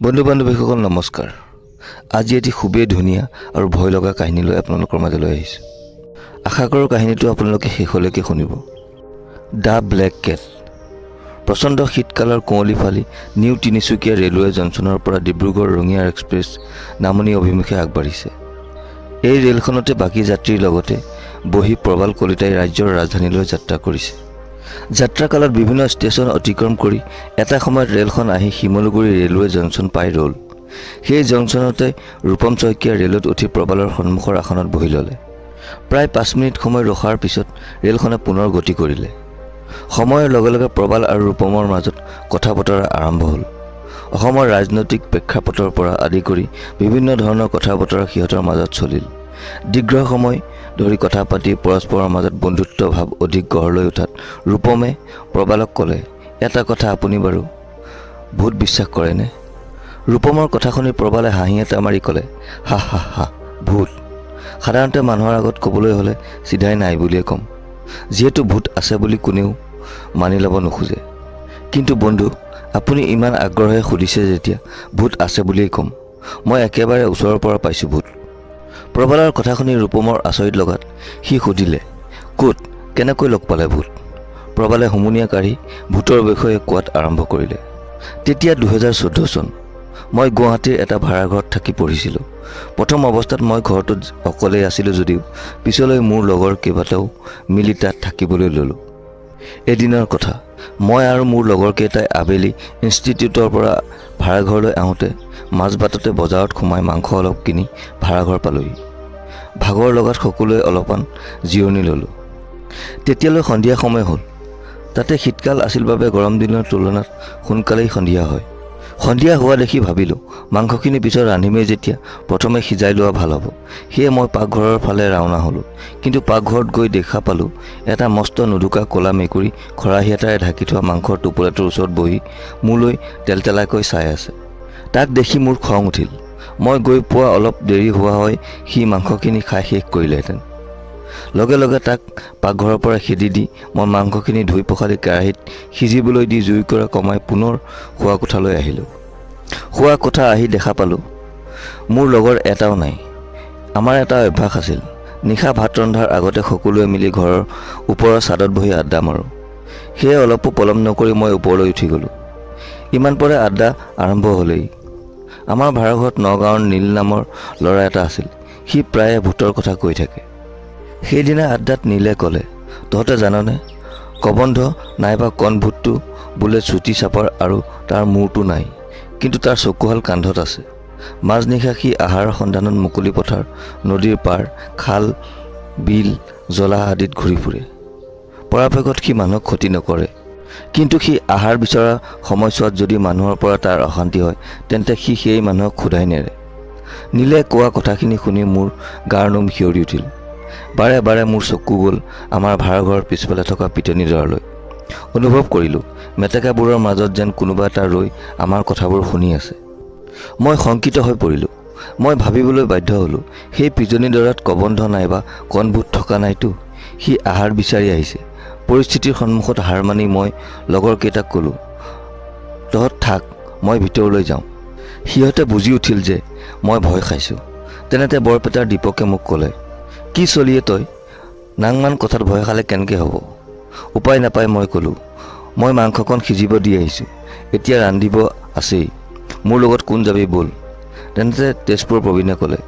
বন্ধু বান্ধৱীসকল নমস্কাৰ। আজি এটি খুবেই ধুনীয়া আৰু ভয় লগা কাহিনী লৈ আপোনালোকৰ মাজলৈ আহিছোঁ। আশা কৰোঁ কাহিনীটো আপোনালোকে শেষলৈকে শুনিব। The black cat. প্ৰচণ্ড শীতকালৰ কুঁৱলী ফালি নিউ তিনিচুকীয়া ৰেলৱে জংচনৰ পৰা ডিব্ৰুগড় ৰঙিয়াৰ এক্সপ্ৰেছ নামনি অভিমুখে আগবাঢ়িছে। এই ৰেলখনতে বাকী যাত্ৰীৰ লগতে বহি প্ৰবাল কলিতাই ৰাজ্যৰ ৰাজধানীলৈ যাত্ৰা কৰিছে। যাত্ৰাকালত বিভিন্ন ষ্টেচন অতিক্ৰম কৰি এটা সময়ত ৰেলখন আহি শিমলুগুৰি ৰেলৱে জংচন পাই ৰ'ল। সেই জংচনতে ৰূপম শইকীয়া ৰেলত উঠি প্ৰবালৰ সন্মুখৰ আসনত বহি ল'লে। প্ৰায় পাঁচ মিনিট সময় ৰখাৰ পিছত ৰেলখনে পুনৰ গতি কৰিলে। সময়ৰ লগে লগে প্ৰবাল আৰু ৰূপমৰ মাজত কথা বতৰা আৰম্ভ হ'ল। অসমৰ ৰাজনৈতিক প্ৰেক্ষাপটৰ পৰা আদি কৰি বিভিন্ন ধৰণৰ কথা বতৰা সিহঁতৰ মাজত চলিল। দীৰ্ঘ সময় ধৰি কথা পাতি পৰস্পৰৰ মাজত বন্ধুত্ব ভাৱ অধিক গঢ় লৈ উঠাত ৰূপমে প্ৰবালক ক'লে, এটা কথা আপুনি বাৰু ভূত বিশ্বাস কৰেনে? ৰূপমৰ কথা শুনি প্ৰবালে হাঁহি এটা মাৰি ক'লে, হা হা হা, ভূত। সাধাৰণতে মানুহৰ আগত ক'বলৈ হ'লে চিধাই নাই বুলিয়ে ক'ম। যিহেতু ভূত আছে বুলি কোনেও মানি ল'ব নোখোজে। কিন্তু বন্ধু, আপুনি ইমান আগ্ৰহেৰে সুধিছে যেতিয়া ভূত আছে বুলিয়েই ক'ম। মই একেবাৰে ওচৰৰ পৰা পাইছোঁ ভূত। প্ৰবালৰ কথা শুনি ৰূপমৰ আচৰিত লগাত সি সুধিলে, ক'ত, কেনেকৈ লগ পালে ভূত? প্ৰবালে হুমুনিয়া কাঢ়ি ভূতৰ বিষয়ে কোৱাত আৰম্ভ কৰিলে, তেতিয়া দুহেজাৰ চৈধ্য চন, মই গুৱাহাটীৰ এটা ভাড়াঘৰত থাকি পঢ়িছিলোঁ। প্ৰথম অৱস্থাত মই ঘৰটোত অকলেই আছিলোঁ যদিও পিছলৈ মোৰ লগৰ কেইবাটাও মিলি তাত থাকিবলৈ ল'লোঁ। এদিনৰ কথা, মই আৰু মোৰ লগৰকেইটাই আবেলি ইনষ্টিটিউটৰ পৰা ভাড়াঘৰলৈ আহোঁতে মাজবাটতে বজাৰত সোমাই মাংস অলপ কিনি ভাড়াঘৰ পালোহি। ভাগৰ লগাত সকলোৱে অলপমান জিৰণি ল'লোঁ। তেতিয়ালৈ সন্ধিয়া সময় হ'ল। তাতে শীতকাল আছিল বাবে গৰম দিনৰ তুলনাত সোনকালেই সন্ধিয়া হয়। সন্ধিয়া হোৱা দেখি ভাবিলোঁ, মাংসখিনি পিছত ৰান্ধিমেই যেতিয়া, প্ৰথমে সিজাই লোৱা ভালো হ'ব। সেয়ে মই পাকঘৰৰ ফালে ৰাওনা হ'লোঁ। কিন্তু পাকঘৰত গৈ দেখা পালোঁ, এটা মস্ত নুদুকা ক'লা মেকুৰী খৰাহী এটাৰে ঢাকি থোৱা মাংসৰ টোপোলাটোৰ ওচৰত বহি মোলৈ তেলতেলাকৈ চাই আছে। তাক দেখি মোৰ খং উঠিল। মই গৈ পোৱা অলপ দেৰি হোৱা হয় সি মাংসখিনি খাই শেষ কৰিলেহেঁতেন। লগে লগে তাক পাকঘৰৰ পৰা খেদি দি মই মাংসখিনি ধুই পখালি কেৰাহীত সিজিবলৈ দি জুইকুৰা কমাই পুনৰ শোৱা কোঠালৈ আহিলোঁ। শোৱা কোঠা আহি দেখা পালোঁ। মোৰ লগৰ এটাও নাই। আমাৰ এটা অভ্যাস আছিল। নিশা ভাত ৰন্ধাৰ আগতে সকলোৱে মিলি ঘৰৰ ওপৰৰ ছাদত বহি আড্ডা মাৰোঁ। সেয়ে অলপো পলম নকৰি মই ওপৰলৈ উঠি গ'লোঁ। ইমান পৰে আড্ডা আৰম্ভ হ'লেই। আমাৰ ভাড়াঘৰত নগাঁৱৰ নীল নামৰ ল'ৰা এটা আছিল। সি প্ৰায়ে ভূতৰ কথা কৈ থাকে। সেইদিনা আড্ডাত নীলে ক'লে, তহঁতে জাননে, কবন্ধ নাইবা কণভূতটো বোলে চুটি চাপৰ আৰু তাৰ মূৰটো নাই, কিন্তু তাৰ চকুহাল কান্ধত আছে। মাজনিশা সি আহাৰৰ সন্ধানত মুকলি পথাৰ, নদীৰ পাৰ, খাল, বিল জলা আদিত ঘূৰি ফুৰে। পৰাপক্ষত সি মানুহক ক্ষতি নকৰে, কিন্তু সি আহাৰ বিচৰা সময়ছোৱাত যদি মানুহৰ পৰা তাৰ অশান্তি হয়, তেন্তে সি সেই মানুহক সোধাই নেৰে। নীলে কোৱা কথাখিনি শুনি মোৰ গাৰ নোম শিয়ৰি উঠিল। বাৰে বাৰে মোৰ চকু গ'ল আমাৰ ভাড়াঘৰৰ পিছফালে থকা পিটনিডৰালৈ অনুভৱ কৰিলোঁ মেটেকাবোৰৰ মাজত যেন কোনোবা এটা ৰৈ আমাৰ কথাবোৰ শুনি আছে। মই শংকিত হৈ পৰিলোঁ। মই ভাবিবলৈ বাধ্য হ'লোঁ সেই পিটনিডৰাত কবন্ধ নাইবা কণভূত থকা নাইতো। সি আহাৰ বিচাৰি আহিছে। পৰিস্থিতিৰ সন্মুখত হাৰ মানি মই লগৰকেইটাক ক'লোঁ তহঁত থাক মই ভিতৰলৈ যাওঁ। সিহঁতে বুজি উঠিল যে মই ভয় খাইছোঁ। তেনেতে বৰপেটাৰ দীপকে মোক ক'লে কি চলিয়ে তই? নাংমান কথাত ভয় খালে কেনেকৈ হ'ব? উপায় নাপাই মই ক'লোঁ, মই মাংসকণ সিজিব দি আহিছোঁ, এতিয়া ৰান্ধিব আছেই। মোৰ লগত কোন যাবি ব'ল। তেনেতে তেজপুৰ প্ৰবীণে ক'লে,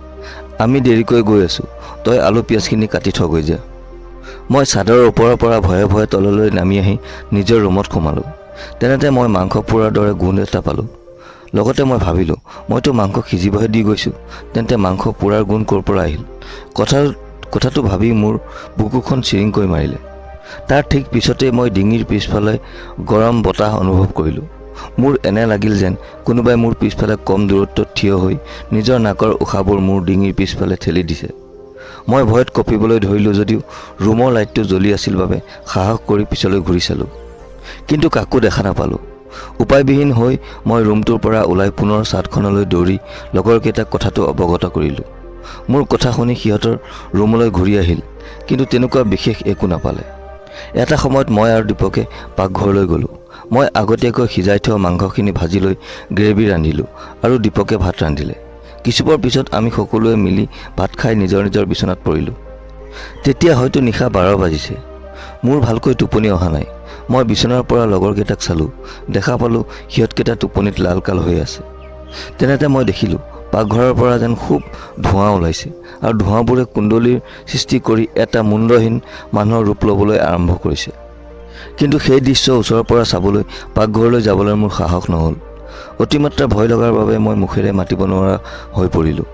আমি দেৰিকৈ গৈ আছোঁ, তই আলু পিঁয়াজখিনি কাটি থগৈ যা। মই চাদৰৰ ওপৰৰ পৰা ভয়ে ভয়ে তললৈ নামি আহি নিজৰ ৰুমত সোমালোঁ। তেনেতে মই মাংস পোৰাৰ দৰে গোন্ধ এটা পালোঁ। লগতে মই ভাবিলোঁ, মইতো মাংস সিজিবহে দি গৈছোঁ, তেন্তে মাংস পোৰাৰ গুণ ক'ৰ পৰা আহিল? কথা কথাটো ভাবি মোৰ বুকুখন চিৰিংকৈ মাৰিলে। তাৰ ঠিক পিছতেই মই ডিঙিৰ পিছফালে গৰম বতাহ অনুভৱ কৰিলোঁ। মোৰ এনে লাগিল যেন কোনোবাই মোৰ পিছফালে কম দূৰত্বত থিয় হৈ নিজৰ নাকৰ উশাহবোৰ মোৰ ডিঙিৰ পিছফালে ঠেলি দিছে। মই ভয়ত কঁপিবলৈ ধৰিলোঁ যদিও ৰুমৰ লাইটটো জ্বলি আছিল বাবে সাহস কৰি পিছলৈ ঘূৰি চালোঁ। কিন্তু কাকো দেখা নাপালোঁ। উপায়বিহীন হৈ মই ৰুমটোৰ পৰা ওলাই পুনৰ ছাদখনলৈ দৌৰি লগৰকেইটাক কথাটো অৱগত কৰিলোঁ। মোৰ কথা শুনি সিহঁতৰ ৰুমলৈ ঘূৰি আহিল, কিন্তু তেনেকুৱা বিশেষ একো নাপালে। এটা সময়ত মই আৰু দীপকে পাকঘৰলৈ গ'লোঁ। মই আগতীয়াকৈ সিজাই থোৱা মাংসখিনি ভাজি লৈ গ্ৰেভি ৰান্ধিলোঁ আৰু দীপকে ভাত ৰান্ধিলে। কিছুপৰ পিছত আমি সকলোৱে মিলি ভাত খাই নিজৰ নিজৰ বিচনাত পৰিলোঁ। তেতিয়া হয়তো নিশা বাৰ বাজিছে। মোৰ ভালকৈ টোপনি অহা নাই। মই বিচনাৰ পৰা লগৰকেইটাক চালোঁ। দেখা পালোঁ সিহঁতকেইটা টোপনিত লাল কাল হৈ আছে। তেনেতে মই দেখিলোঁ পাকঘৰৰ পৰা যেন খুব ধোঁৱা ওলাইছে। আৰু ধোঁৱাবোৰে কুণ্ডলীৰ সৃষ্টি কৰি এটা মুণ্ডহীন মানুহৰ ৰূপ ল'বলৈ আৰম্ভ কৰিছে। কিন্তু সেই দৃশ্য ওচৰৰ পৰা চাবলৈ পাকঘৰলৈ যাবলৈ মোৰ সাহস নহ'ল। অতিমাত্ৰা ভয় লগাৰ বাবে মই মুখেৰে মাতিব নোৱাৰা হৈ পৰিলোঁ।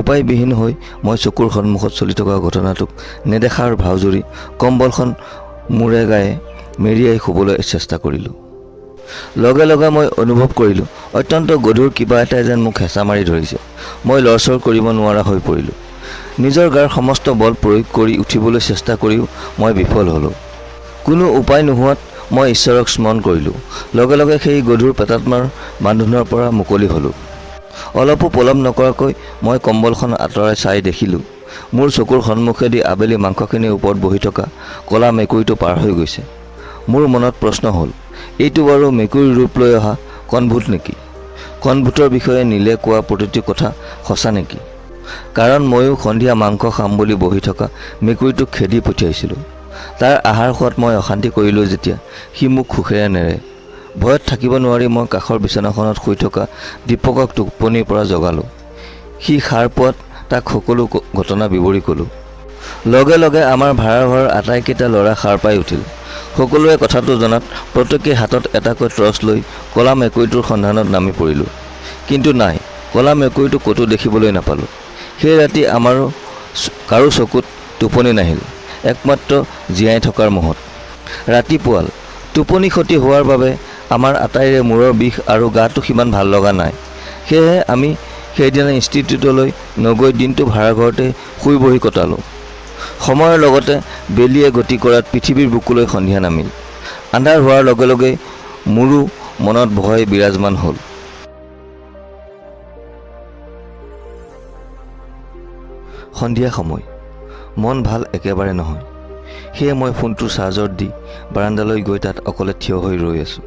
উপায়বিহীন হৈ মই চকুৰ সন্মুখত চলি থকা ঘটনাটোক নেদেখাৰ ভাওজুৰি কম্বলখন মূৰে গায়ে মেৰিয়াই শুবলৈ চেষ্টা কৰিলোঁ। লগে লগে মই অনুভৱ কৰিলোঁ, অত্যন্ত গধুৰ কিবা এটাই যেন মোক হেঁচা মাৰি ধৰিছে। মই লৰচৰ কৰিব নোৱাৰা হৈ পৰিলোঁ। নিজৰ গাৰ সমস্ত বল প্ৰয়োগ কৰি উঠিবলৈ চেষ্টা কৰিও মই বিফল হ'লোঁ। কোনো উপায় নোহোৱাত মই ঈশ্বৰক স্মৰণ কৰিলোঁ। লগে লগে সেই গধুৰ পেটাত্মাৰ বান্ধোনৰ পৰা মুকলি হ'লোঁ। অলপো পলম নকৰাকৈ মই কম্বলখন আঁতৰাই চাই দেখিলোঁ। মোৰ চকুৰ সন্মুখেদি আবেলি মাংসখিনিৰ ওপৰত বহি থকা ক'লা মেকুৰীটো পাৰ হৈ গৈছে। মোৰ মনত প্ৰশ্ন হ'ল এইটো বাৰু মেকুৰীৰ ৰূপ লৈ অহা কণভূত নেকি? কণভূতৰ বিষয়ে নীলে কোৱা প্ৰতিটো কথা সঁচা নেকি? কাৰণ ময়ো সন্ধিয়া মাংস খাম বুলি বহি থকা মেকুৰীটোক খেদি পঠিয়াইছিলোঁ। তাৰ আহাৰ খোৱাত মই অশান্তি কৰিলোঁ যেতিয়া সি মোক সুখেৰে নেৰে। ভয়ত থাকিব নোৱাৰি মই কাষৰ বিচনাখনত শুই থকা দীপকক টোপনিৰ পৰা জগালোঁ। সি সাৰ পোৱাত তাক সকলো ঘটনা বিৱৰি ক'লোঁ। লগে লগে আমাৰ ভাড়া ঘৰৰ আটাইকেইটা ল'ৰা সাৰ পাই উঠিল। সকলোৱে কথাটো জনাত প্ৰত্যেকেই হাতত এটাকৈ টৰ্চ লৈ ক'লা মেকুৰীটোৰ সন্ধানত নামি পৰিলোঁ। কিন্তু নাই, ক'লা মেকুৰীটো ক'তো দেখিবলৈ নাপালোঁ। সেই ৰাতি আমাৰো কাৰো চকুত টোপনি নাহিল, একমাত্ৰ জীয়াই থকাৰ মোহত ৰাতিপুৱাল, টোপনি ক্ষতি হোৱাৰ বাবে আমাৰ আটাইৰে মূৰৰ বিষ আৰু গাটো সিমান ভালো লগা নাই। সেয়েহে আমি সেইদিনা ইনষ্টিটিউটলৈ নগৈ দিনটো ভাড়াঘৰতে শুই বহি কটালোঁ। সময়ৰ লগতে বেলিয়ে গতি কৰাত পৃথিৱীৰ বুকুলৈ সন্ধিয়া নামিল। আন্ধাৰ হোৱাৰ লগে লগে মোৰো মনত ভয় বিৰাজমান হ'ল। সন্ধিয়া সময়। মন ভাল একেবাৰে নহয়। সেয়ে মই ফোনটো চাৰ্জত দি বাৰাণ্ডালৈ গৈ তাত অকলে থিয় হৈ ৰৈ আছোঁ।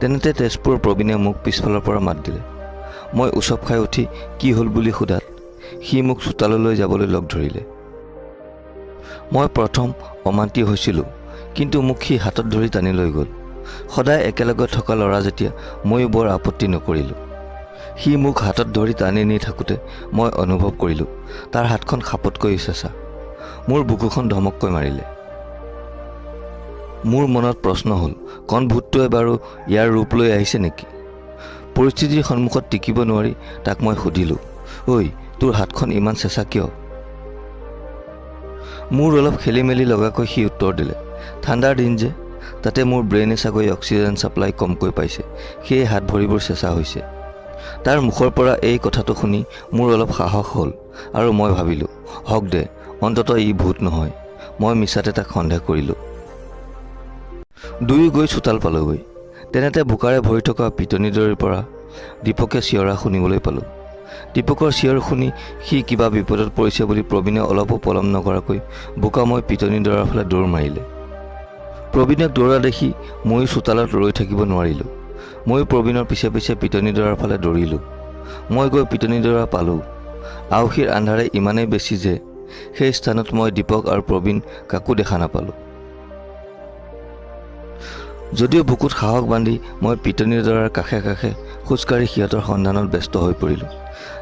তেনেতে তেজপুৰ প্ৰবীণে মোক পিছফালৰ পৰা মাত দিলে। মই উচপ খাই উঠি কি হ'ল বুলি সোধাত? সি মোক চোতাললৈ যাবলৈ লগ ধৰিলে। মই প্ৰথম অমান্তি হৈছিলোঁ কিন্তু মোক সি হাতত ধৰি টানি লৈ গ'ল। সদায় একেলগে থকা ল'ৰা যেতিয়া ময়ো বৰ আপত্তি নকৰিলোঁ। সি মোক হাতত ধৰি টানি নি থাকোঁতে মই অনুভৱ কৰিলোঁ তাৰ হাতখন খাপতকৈ চেঁচা মোৰ বুকুখন ধমককৈ মাৰিলে। মোৰ মনত প্ৰশ্ন হ'ল কণ ভূতটোৱে বাৰু ইয়াৰ ৰূপ লৈ আহিছে নেকি? পৰিস্থিতিৰ সন্মুখত টিকিব নোৱাৰি তাক মই সুধিলোঁ ঐ তোৰ হাতখন ইমান চেঁচা কিয়? মোৰ অলপ খেলি মেলি লগাকৈ সি উত্তৰ দিলে। ঠাণ্ডাৰ দিন যে তাতে মোৰ ব্ৰেইনে চাগৈ অক্সিজেন ছাপ্লাই কমকৈ পাইছে। সেয়ে হাত ভৰিবোৰ চেঁচা হৈছে। তাৰ মুখৰ পৰা এই কথাটো শুনি মোৰ অলপ সাহস হ'ল আৰু মই ভাবিলোঁ হওক দে অন্ততঃ ই ভূত নহয়। মই মিছাতে তাক সন্দেহ কৰিলোঁ। দুয়ো গৈ চোতাল পালোগৈ। তেনেতে বোকাৰে ভৰি থকা পিটনিডৰিৰ পৰা দীপকে চিঞৰা শুনিবলৈ পালোঁ। দীপকৰ চিঞৰ শুনি সি কিবা বিপদত পৰিছে বুলি প্ৰবীণে অলপো পলম নকৰাকৈ বোকাময় পিটনিডৰাৰ ফালে দৌৰ মাৰিলে। প্ৰবীণক দৌৰা দেখি ময়ো চোতালত ৰৈ থাকিব নোৱাৰিলোঁ। ময়ো প্ৰবীণৰ পিছে পিছে পিটনিডৰাৰ ফালে দৌৰিলোঁ। মই গৈ পিটনিডৰা পালোঁ। আওসীৰ আন্ধাৰে ইমানেই বেছি যে সেই স্থানত মই দীপক আৰু প্ৰবীণ কাকো দেখা নাপালোঁ। যদিও বুকুত সাহস বান্ধি মই পিটনিডৰাৰ কাষে কাষে খোজকাঢ়ি সিহঁতৰ সন্ধানত ব্যস্ত হৈ পৰিলোঁ।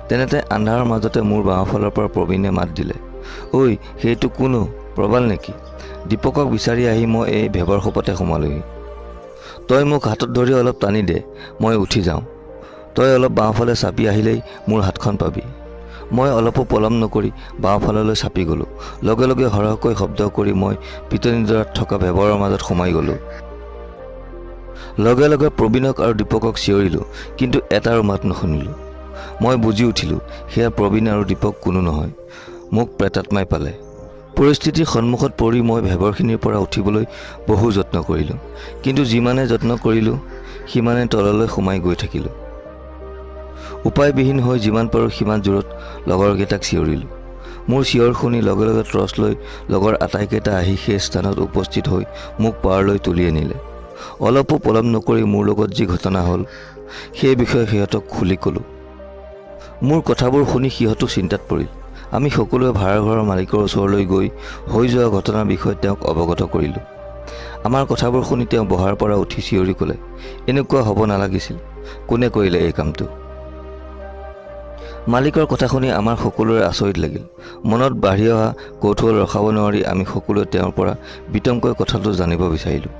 তেনেতে আন্ধাৰৰ মাজতে মোৰ বাওঁফালৰ পৰা প্ৰবীণে মাত দিলে ঐ সেইটো কোনো প্ৰবাল নেকি? দীপকক বিচাৰি আহি মই এই ভেবৰ সোপতে সোমালোহি। তই মোক হাতত ধৰি অলপ টানি দে মই উঠি যাওঁ। তই অলপ বাওঁফালে চাপি আহিলেই মোৰ হাতখন পাবি মই অলপো পলম নকৰি বাওঁফাললৈ চাপি গ'লোঁ। লগে লগে সৰহকৈ শব্দ কৰি মই পিটনিডৰাত থকা ভেবৰৰ মাজত সোমাই গ'লোঁ। লগে লগে প্ৰবীণক আৰু দীপকক চিঞৰিলোঁ কিন্তু এটাৰো মাত নুশুনিলোঁ। মই বুজি উঠিলোঁ সেয়া প্ৰবীণ আৰু দীপক কোনো নহয় মোক প্ৰেতাত্মাই পালে। পৰিস্থিতিৰ সন্মুখত পৰি মই ভেবৰখিনিৰ পৰা উঠিবলৈ বহু যত্ন কৰিলোঁ কিন্তু যিমানে যত্ন কৰিলোঁ সিমানে তললৈ সোমাই গৈ থাকিলোঁ। উপায়বিহীন হৈ যিমান পাৰোঁ সিমান জোৰত লগৰকেইটাক চিঞৰিলোঁ। মোৰ চিঞৰ শুনি লগে লগে টৰ্চ লৈ লগৰ আটাইকেইটা আহি সেই স্থানত উপস্থিত হৈ মোক পাৰলৈ তুলি আনিলে। অলপো পলম নকৰি মোৰ লগত যি ঘটনা হ'ল সেই বিষয়ে সিহঁতক খুলি ক'লোঁ। মোৰ কথাবোৰ শুনি সিহঁতো চিন্তাত পৰিল। আমি সকলোৱে ভাড়া ঘৰৰ মালিকৰ ওচৰলৈ গৈ হৈ যোৱা ঘটনাৰ বিষয়ে তেওঁক অৱগত কৰিলোঁ। আমাৰ কথাবোৰ শুনি তেওঁ বহাৰ পৰা উঠি চিঞৰি ক'লে এনেকুৱা হ'ব নালাগিছিল। কোনে কৰিলে এই কামটো? মালিকৰ কথা শুনি আমাৰ সকলোৰে আচৰিত লাগিল। মনত বাঢ়ি অহা কৌতূহল ৰখাব নোৱাৰি আমি সকলোৱে তেওঁৰ পৰা বিতংকৈ কথাটো জানিব বিচাৰিলোঁ।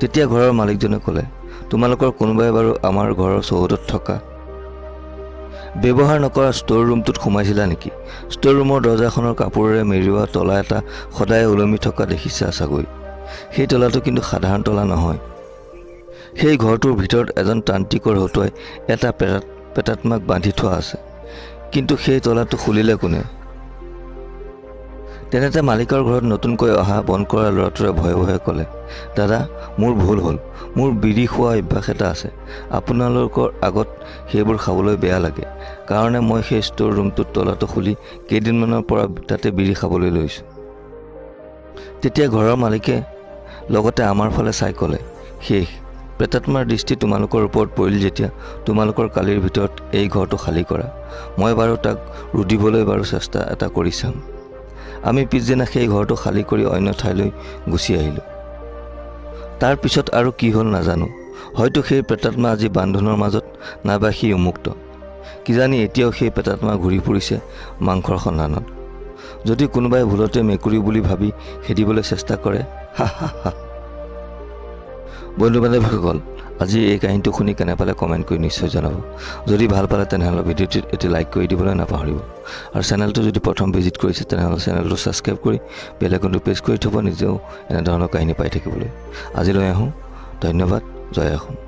তেতিয়া ঘৰৰ মালিকজনে ক'লে তোমালোকৰ কোনোবাই বাৰু আমাৰ ঘৰৰ চৌহদত থকা? ব্যৱহাৰ নকৰা ষ্ট'ৰ ৰুমটোত সোমাইছিলা নেকি? ষ্ট'ৰ ৰুমৰ দৰ্জাখনৰ কাপোৰেৰে মেৰিওৱা তলা এটা সদায় ওলমি থকা দেখিছা চাগৈ সেই তলাটো কিন্তু সাধাৰণ তলা নহয়। সেই ঘৰটোৰ ভিতৰত এজন তান্ত্ৰিকৰ হতুৱাই এটা পেটাত পেটাত্মাক বান্ধি থোৱা আছে। কিন্তু সেই তলাটো খুলিলে কোনে? তেনেতে মালিকৰ ঘৰত নতুনকৈ অহা বন্ধ কৰা ল'ৰাটোৱে ভয়ে ভয়ে ক'লে, দাদা, মোৰ ভুল হ'ল। মোৰ বিড়ি খোৱা অভ্যাস এটা আছে। আপোনালোকৰ আগত সেইবোৰ খাবলৈ বেয়া লাগে। কাৰণে মই সেই ষ্ট'ৰ ৰুমটোত তলাটো খুলি কেইদিনমানৰ পৰা তাতে বিড়ি খাবলৈ লৈছোঁ তেতিয়া ঘৰৰ মালিকে লগতে আমাৰ ফালে চাই ক'লে, শেষ। প্ৰেতাত্মাৰ দৃষ্টি তোমালোকৰ ওপৰত পৰিল যেতিয়া তোমালোকৰ কালিৰ ভিতৰত এই ঘৰটো খালী কৰা। মই বাৰু তাক ৰুধিবলৈ বাৰু চেষ্টা এটা কৰি চাম। আমি পিছদিনা সেই ঘৰটো খালী কৰি অন্য ঠাইলৈ গুচি আহিলোঁ। তাৰ পিছত আৰু কি হ'ল নাজানো। হয়তো সেই প্ৰেতাত্মা আজি বান্ধোনৰ মাজত নাইবা সি উমুক্ত কিজানি এতিয়াও সেই পেটাত্মা ঘূৰি ফুৰিছে মাংসৰ সন্ধানত। যদি কোনোবাই ভুলতে মেকুৰী বুলি ভাবি খেদিবলৈ চেষ্টা কৰে হা হা হা বন্ধু বান্ধৱীসকল আজি এই কাহিনীটো শুনি কেনে পালে কমেণ্ট কৰি নিশ্চয় জনাব। যদি ভালো পালে তেনেহ'লে ভিডিঅ'টোত এটি লাইক কৰি দিবলৈ নাপাহৰিব। আৰু চেনেলটো যদি প্ৰথম ভিজিট কৰিছে, তেনেহ'লে চেনেলটো ছাবস্ক্ৰাইব কৰি বেল আইকনটো প্ৰেছ কৰি থ'ব, নিজেও এনেধৰণৰ কাহিনী পাই থাকিবলৈ। আজিলৈ আহোঁ। ধন্যবাদ। জয় অসম